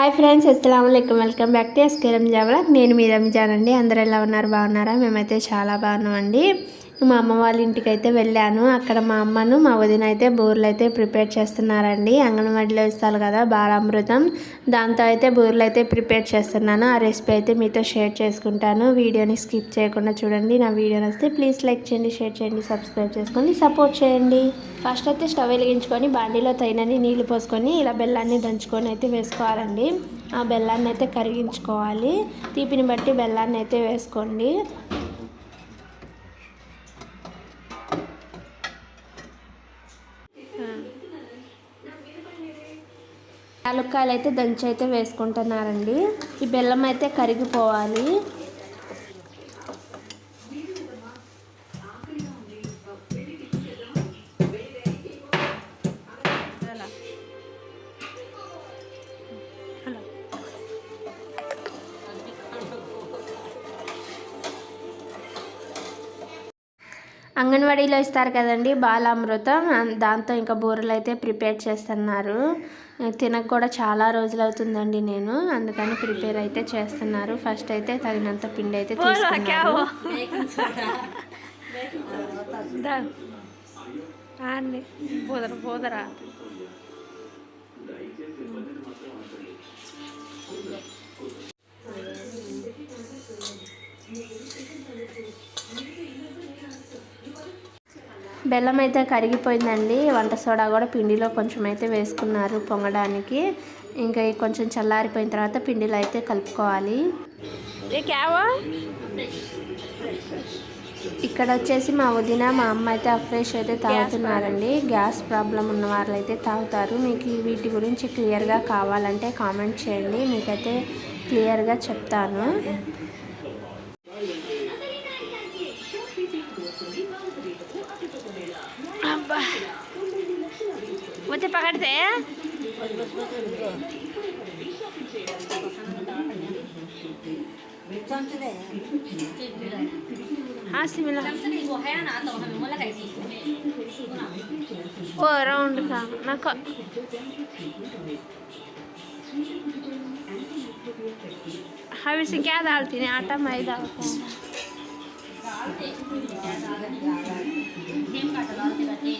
Hi friends అస్సలం welcome back to SK జావలా నేను మీ రంజాన్ అండి. అందరూ ఎలా ఉన్నారు? బాగున్నారా? మేమైతే చాలా బాగున్నామండి. మా అమ్మ వాళ్ళ ఇంటికి అయితే వెళ్ళాను. అక్కడ మా అమ్మను మా వదిన అయితే బూరెలు అయితే ప్రిపేర్ చేస్తున్నారండి. అంగన్వాడీలో ఇస్తారు కదా బాలామృతం. దాంతో అయితే బూరెలు అయితే ప్రిపేర్ చేస్తున్నాను. ఆ రెసిపీ అయితే మీతో షేర్ చేసుకుంటాను. వీడియోని స్కిప్ చేయకుండా చూడండి. నా వీడియో వస్తే ప్లీజ్ లైక్ చేయండి షేర్ చేయండి సబ్స్క్రైబ్ చేసుకోండి సపోర్ట్ చేయండి. ఫస్ట్ అయితే స్టవ్ వెలిగించుకొని బాండీలో తగినని నీళ్ళు పోసుకొని ఇలా బెల్లాన్ని దంచుకొని అయితే వేసుకోవాలండి. ఆ బెల్లాన్ని అయితే కరిగించుకోవాలి. తీపిని బట్టి బెల్లాన్ని అయితే వేసుకోండి. యాలక్కాయలు అయితే దంచి అయితే వేసుకుంటున్నారండి. ఈ బెల్లం అయితే కరిగిపోవాలి. అంగన్వాడీలో ఇస్తారు కదండి బాలామృతం. దాంతో ఇంకా బూరెలు అయితే ప్రిపేర్ చేస్తున్నారు. తినక కూడా చాలా రోజులు అవుతుందండి నేను. అందుకని ప్రిపేర్ అయితే చేస్తున్నారు. ఫస్ట్ అయితే తగినంత పిండి అయితే తీసుకున్నారు పోదరా పోదరా బెల్లం అయితే కరిగిపోయిందండి. వంట సోడా కూడా పిండిలో కొంచెం అయితే వేసుకున్నారు పొంగడానికి. ఇంకా కొంచెం చల్లారిపోయిన తర్వాత పిండిలో అయితే కలుపుకోవాలి. ఇక్కడ వచ్చేసి మా వదిన మా అమ్మ అయితే ఫ్రెష్ అయితే తాగుతున్నారండి. గ్యాస్ ప్రాబ్లం ఉన్న వాళ్ళు అయితే తాగుతారు. మీకు వీటి గురించి క్లియర్గా కావాలంటే కామెంట్ చేయండి. మీకైతే క్లియర్గా చెప్తాను. मुझे पकड़ते हैं हाँ सिमिलर वो राउंड का ना हम इसे क्या डालती हैं आटा मैदा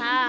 हाँ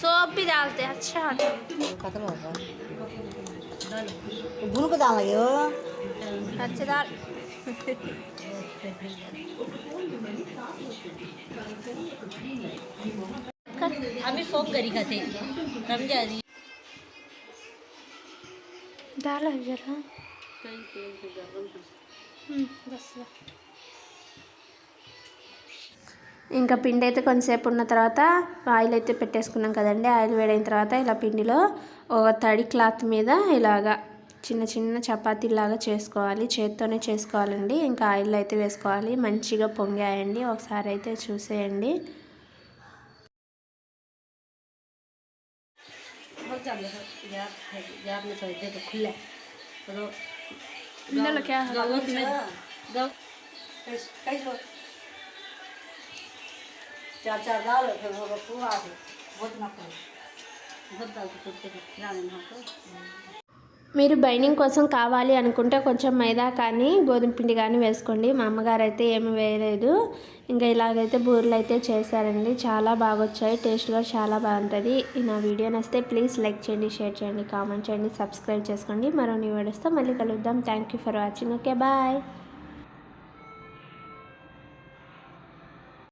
सौंप भी डालते हैं अच्छा होता है खत्म होगा भून को डाल लगे हो? अच्छा दाल आम्ही फोक घरी खाते। रमज़ान डाल है जरा हम्म, बस ఇంకా పిండి అయితే కొంతసేపు ఉన్న తర్వాత ఆయిల్ అయితే పెట్టేసుకున్నాం కదండి. ఆయిల్ వేడైన తర్వాత ఇలా పిండిలో ఒక తడి క్లాత్ మీద ఇలాగా చిన్న చిన్న చపాతీలాగా చేసుకోవాలి. చేత్తోనే చేసుకోవాలండి. ఇంకా ఆయిల్ అయితే వేసుకోవాలి. మంచిగా పొంగాయండి. ఒకసారి అయితే చూసేయండి चार चार दाल फिर वो पूरा बहुत नफा बहुत दाल को जाने ना तो మీరు బైండింగ్ కోసం కావాలి అనుకుంటే కొంచెం మైదా కానీ గోధుమ పిండి కానీ వేసుకోండి మా అమ్మగారు అయితే ఏమి వేయలేదు ఇంకా ఇలాగైతే బూరెలు అయితే చేశారండి చాలా బాగా వచ్చాయి టేస్ట్ కూడా చాలా బాగుంటుంది నా వీడియో నచ్చితే ప్లీజ్ లైక్ చేయండి షేర్ చేయండి కామెంట్ చేయండి సబ్స్క్రైబ్ చేసుకోండి మరో నీ వీడియోస్తో మళ్ళీ కలుద్దాం thank for watching okay bye